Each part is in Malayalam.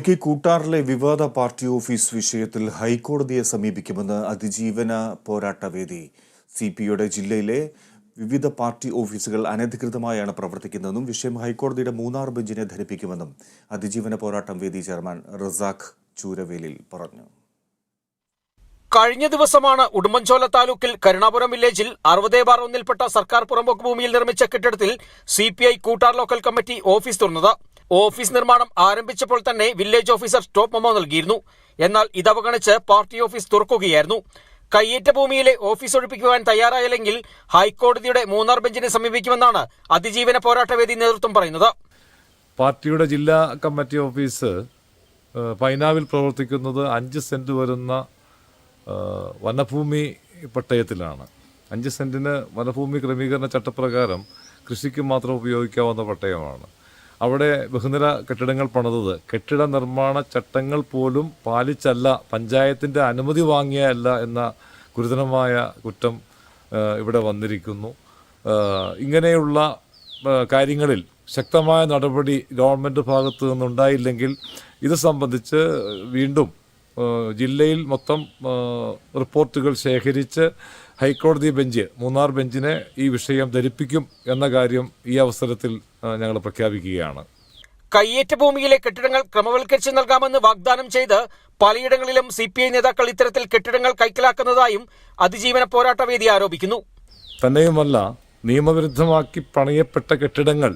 ഇടുക്കി കൂട്ടാറിലെ വിവാദ പാർട്ടി ഓഫീസ് വിഷയത്തിൽ ഹൈക്കോടതിയെ സമീപിക്കുമെന്ന് അതിജീവന പോരാട്ടവേദി സി പിയുടെ ജില്ലയിലെ വിവിധ പാർട്ടി ഓഫീസുകൾ അനധികൃതമായാണ് പ്രവർത്തിക്കുന്നതെന്നും വിഷയം ഹൈക്കോടതിയുടെ മൂന്നാർ ബെഞ്ചിനെ ധരിപ്പിക്കുമെന്നും അതിജീവന പോരാട്ടം വേദി ചെയർമാൻ റസാഖ് ചൂരവേലിൽ പറഞ്ഞു. കഴിഞ്ഞ ദിവസമാണ് ഉടുമ്പൻചോല താലൂക്കിൽ കരുണാപുരം വില്ലേജിൽ അറുപതേ ബാർ ഒന്നിൽപ്പെട്ട സർക്കാർ പുറമ്പോക്ക് ഭൂമിയിൽ നിർമ്മിച്ച കെട്ടിടത്തിൽ C P I Koottar local committee office തുറന്നത്. ഓഫീസ് നിർമ്മാണം ആരംഭിച്ചപ്പോൾ തന്നെ വില്ലേജ് ഓഫീസർ സ്റ്റോപ്പ് മെമ്മോ നൽകിയിരുന്നു. എന്നാൽ ഇതവഗണിച്ച് പാർട്ടി ഓഫീസ് തുറക്കുകയായിരുന്നു. കയ്യേറ്റ ഭൂമിയിലെ ഓഫീസ് ഒഴിപ്പിക്കുവാൻ തയ്യാറായില്ലെങ്കിൽ ഹൈക്കോടതിയുടെ മൂന്നാർ ബെഞ്ചിനെ സമീപിക്കുമെന്നാണ് അതിജീവന പോരാട്ടവേദി നേതൃത്വം പറയുന്നത്. പാർട്ടിയുടെ ജില്ലാ കമ്മിറ്റി ഓഫീസ് പൈനാവിൽ പ്രവർത്തിക്കുന്നത് അഞ്ച് സെന്റ് വരുന്ന വനഭൂമി പട്ടയത്തിലാണ്. അഞ്ച് സെന്റിന് വനഭൂമി ക്രമീകരണ ചട്ടപ്രകാരം കൃഷിക്ക് മാത്രം ഉപയോഗിക്കാവുന്ന പട്ടയമാണ്. അവിടെ ബഹുനില കെട്ടിടങ്ങൾ പണിതത്. കെട്ടിട നിർമ്മാണ ചട്ടങ്ങൾ പോലും പാലിച്ചല്ല. പഞ്ചായത്തിന്റെ അനുമതി വാങ്ങിയല്ല എന്ന ഗുരുതരമായ കുറ്റം ഇവിടെ വന്നിരിക്കുന്നു. ഇങ്ങനെയുള്ള കാര്യങ്ങളിൽ ശക്തമായ നടപടി ഗവൺമെന്റ് ഭാഗത്തു നിന്നുണ്ടായില്ലെങ്കിൽ ഇത് സംബന്ധിച്ച് വീണ്ടും ജില്ലയിൽ മൊത്തം റിപ്പോർട്ടുകൾ ശേഖരിച്ച് ഹൈക്കോടതി ബെഞ്ച് മൂന്നാർ ബെഞ്ചിനെ ഈ വിഷയം ധരിപ്പിക്കും എന്ന കാര്യം ഈ അവസരത്തിൽ ഞങ്ങൾ പ്രഖ്യാപിക്കുകയാണ്. കയ്യേറ്റ ഭൂമിയിലെ കെട്ടിടങ്ങൾ ക്രമവൽക്കരിച്ച് നൽകാമെന്ന് വാഗ്ദാനം ചെയ്ത് പലയിടങ്ങളിലും സി പി ഐ നേതാക്കൾ ഇത്തരത്തിൽ കെട്ടിടങ്ങൾ കൈക്കലാക്കുന്നതായും അതിജീവന പോരാട്ട വേദി ആരോപിക്കുന്നു. തന്നെയുമല്ല നിയമവിരുദ്ധമാക്കി പണിയപ്പെട്ട കെട്ടിടങ്ങൾ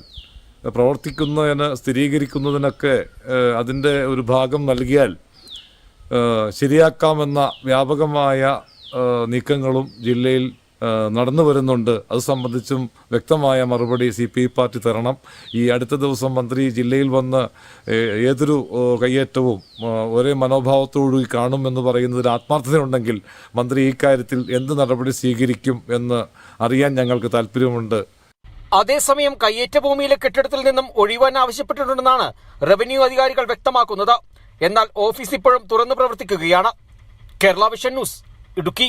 പ്രവർത്തിക്കുന്നതിന് സ്ഥിരീകരിക്കുന്നതിനൊക്കെ അതിന്റെ ഒരു ഭാഗം നൽകിയാൽ ശരിയാക്കാമെന്ന വ്യാപകമായ നീക്കങ്ങളും ജില്ലയിൽ നടന്നു വരുന്നുണ്ട്. അത് സംബന്ധിച്ചും വ്യക്തമായ മറുപടി സി പി പാർട്ടി തരണം. ഈ അടുത്ത ദിവസം മന്ത്രി ജില്ലയിൽ വന്ന് ഏതൊരു കയ്യേറ്റവും ഒരേ മനോഭാവത്തോടുകൂടി കാണുമെന്ന് പറയുന്നതിൽ ആത്മാർത്ഥതയുണ്ടെങ്കിൽ മന്ത്രി ഈ കാര്യത്തിൽ എന്ത് നടപടി സ്വീകരിക്കും എന്ന് അറിയാൻ ഞങ്ങൾക്ക് താല്പര്യമുണ്ട്. അതേസമയം കയ്യേറ്റ ഭൂമിയിലെ കെട്ടിടത്തിൽ നിന്നും ഒഴിവാൻ ആവശ്യപ്പെട്ടിട്ടുണ്ടെന്നാണ് റവന്യൂ അധികാരികൾ വ്യക്തമാക്കുന്നത്. എന്നാൽ ഓഫീസ് ഇപ്പോഴും തുറന്നു പ്രവർത്തിക്കുകയാണ്. Kerala vision news Idukki.